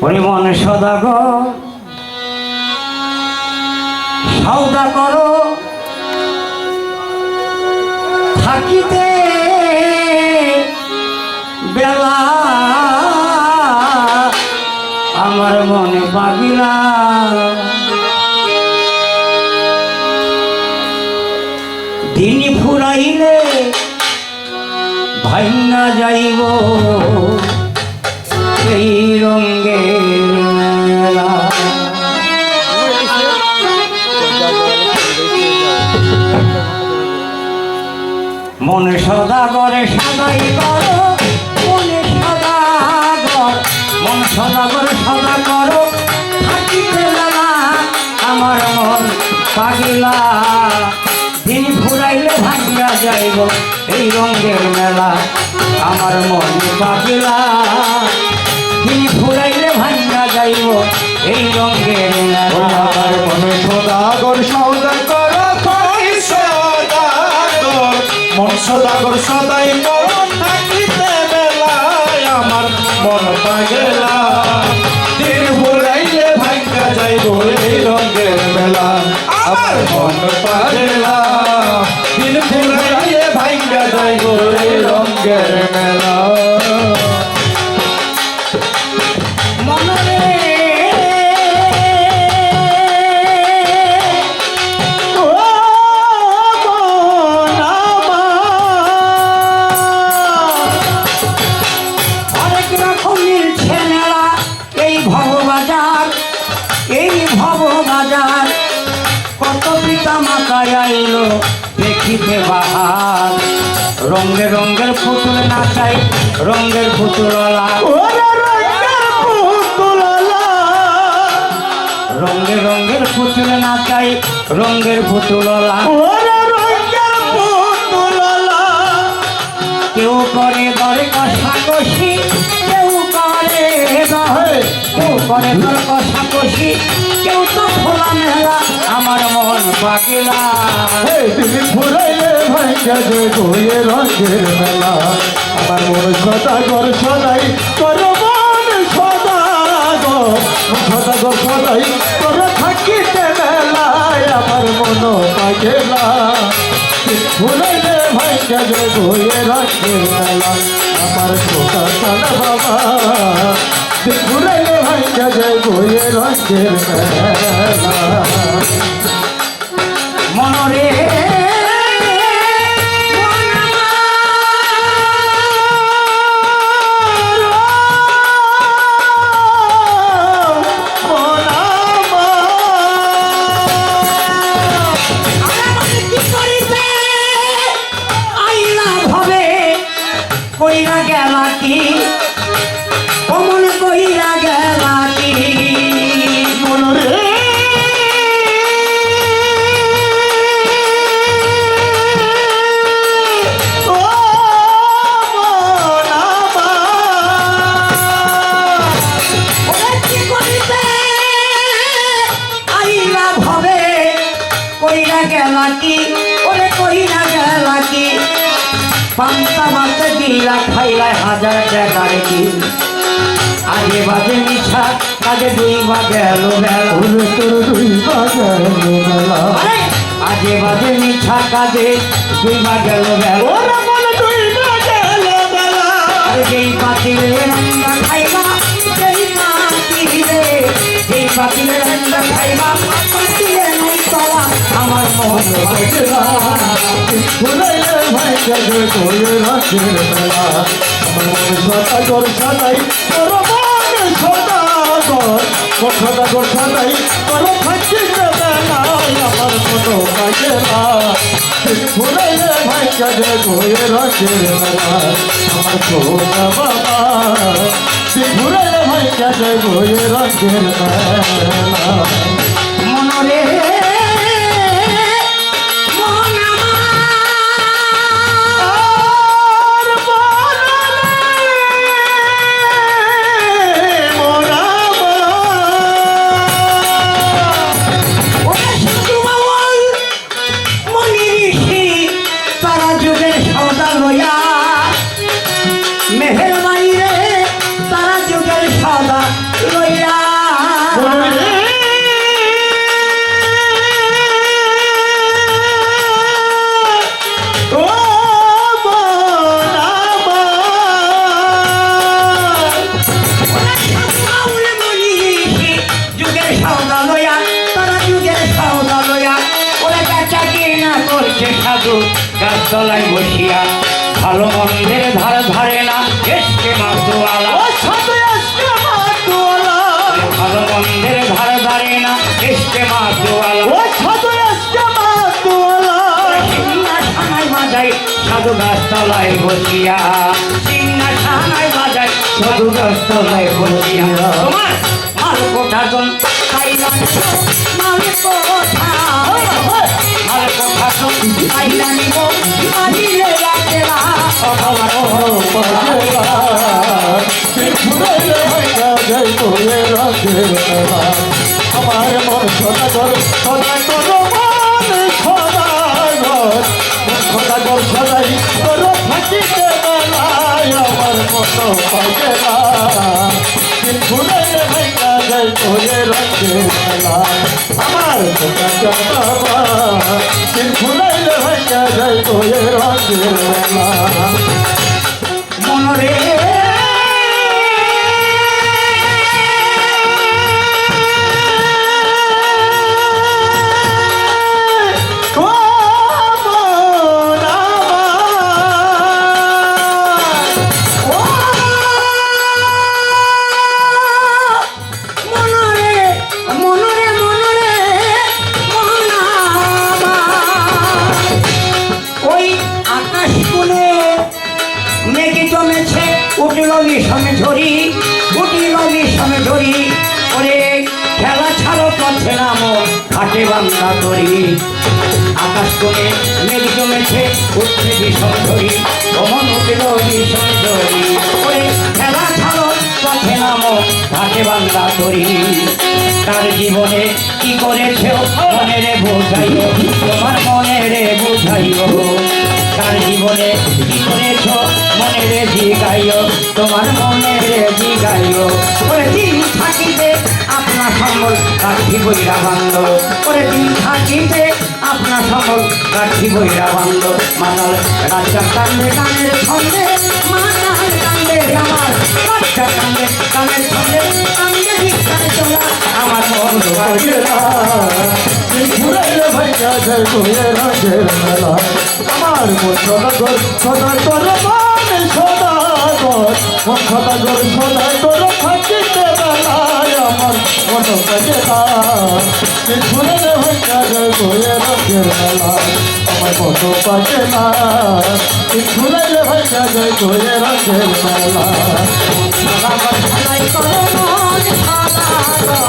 পরিমন সদাগর সৌদা করো। থাকিতে বেলা আমার মনে বাগিলা দিন ফুরাইলে ভাইঙ্গা যাইব। এই রঙ্গের মেলা মনে সদা করে, সদাই করো। মনে সদা কর। মন সদা করে, সদা করো। থাকিতে আমার মন পাগিলা দিন ফুরাইলে ভাঙ্গা যাইব এই রঙের মেলা। আমার মন পাগিলা দিন ফুরাইলে ভাঙ্গা যাইব। এই রঙের মেলা আমার মনে সদাগর সৌদা কর কই সদাগর। মন সদাগর সদাই মরণ থাকিতে বেলায় আমার মন পাগেলা। দিন ভুলাইলে ভাঙ্গা যাইব এই রঙের মেলা আমার মন পাগেলা। দিন ভুলাইলে ভাঙ্গা যাইব এই রঙের মেলা আইলো দেখিতে বাহার। রঙে রঙের পুতুল নাচাই রঙের পুতুললা রঙে রঙের পুতুল নাচাই রঙের পুতুললা কেউ করে দরে কষাকষি কেউ করে দরে কেউ করে দর কষাকষি কেউ তো খোলা মেলা, আমার মন পাগিলা। দিন ফুরাইলে ভাঙ্গা যে গোয়ে রঙের মেলা। আমার মন সদাগর সদাই, তোর মন সদাগর। সদাগর সদাই, তোর থাকিতে মেলায় আমার মন পাগেলা। ফুরাইলে যে রঙের মেলা। আমার বাবা ফুরাইলে ভাঙ্গা যে গোয়ে রঙের মেলা। কইরা গেলা কি? ওরে কইরা গেলা কি? পান্তা মাতে দিলা খাইলা হাজার টাকার কি আগে বাজে মিছা কাজে দুই বা গেল বেলা। তোর দুই বাজার মেলা আরে! আজে বাজে মিছা কাজে দুই বা গেল বেলা। যেই পাতিলে রান্না খাইবা যেই পাতিলে যেই পাতিলে রান্না খাইবা পাতিলে তলা আমার মন বাজলা ফুলাইলে ভাই কাজে তোরে রাখের মেলা আমার মনে সদাগর সাদাই, তোর মনে সদাগর তোর সদাগর সাদাই, তোর থাকিতে বেলায় আমার মনো বাজেলা ফুলাইলে ভাই কাজে তোরে রাখের মেলা আমার সোনা বাবা ফুলাইলে ভাই কাজে তোরে রাখের মেলা মনরে সাধু গাছতলায় বসিয়া ভালো মন্দের ধার ধারে না এসকে মাতুয়ালা। ভালো মন্দের ধার ধারে না এসকে মাতুয়ালা। সাধু গাছতলায় বসিয়া। সিংহাসনায় বাজাই সাধু গাছতলায় বসিয়া। তোমার মাল কোঠাজন খাইলাম মাল কোঠা মাল কোঠাজন খাইলাম মারিলে রাখেরা আমার আমার মন সদা কর সদা কর মন সদা কর সদা কর সদাই কর থাকিতে বেলায় আমার মন পাইবে না দিন যাই তোরে রঙের বেলায় আমার সদা বাবা দিন ফুরাইলে ভাইকা যাই তোরে রঙের মনরে আকাশ কোণে মেঘে জমেছে উঠল বিষমে ঝরি উঠিল বিষমে ঝরি। ওরে খেলা ছাড়ো পথে নাম, ঘাটে বান্ধা তরি। আকাশ কোণে মেঘ জমেছে উঠছে বিষম ঝরি, ভ্রমণ উঠিল বিষম ঝরি। ওরে খেলা ছাড়ো পথে নাম, ঘাটে বান্ধা তরি। তার জীবনে কি করেছে মনে রে বোঝাইও, তোমার মনে রে বুঝাইও। জীবনে কি করেছ মনে রে জিগাইও, তোমার মনে রে জিগাইও। ওরে দিন থাকিতে আপনার সম্বল কাঠি বইরা বান্ধ। ওরে দিন থাকিতে আপনার সম্বল কাঠি বইরা বান্ধ। মাতাল রাজা কান্দে কানের ছন্দে, মাতাল কান্দে আমার বাচ্চা কান্দে কানের চলা আমার মন লাগে না ঘুরাইলে ভাইয়া যায় গোয়ে রাজের মেলা। আমার মন সদাগর সদাগর মানে সদাগর। মন সদাগর সদাগর, থাকিতে বেলায় আমার মন লাগে না ঘুরাইলে ভাইয়া যায় গোয়ে রাজের মেলা আমার মন পাকে না। ভাইয়া যায় গোয়ে রাজের মেলা সদাগর সদাই করে মন সদাগর।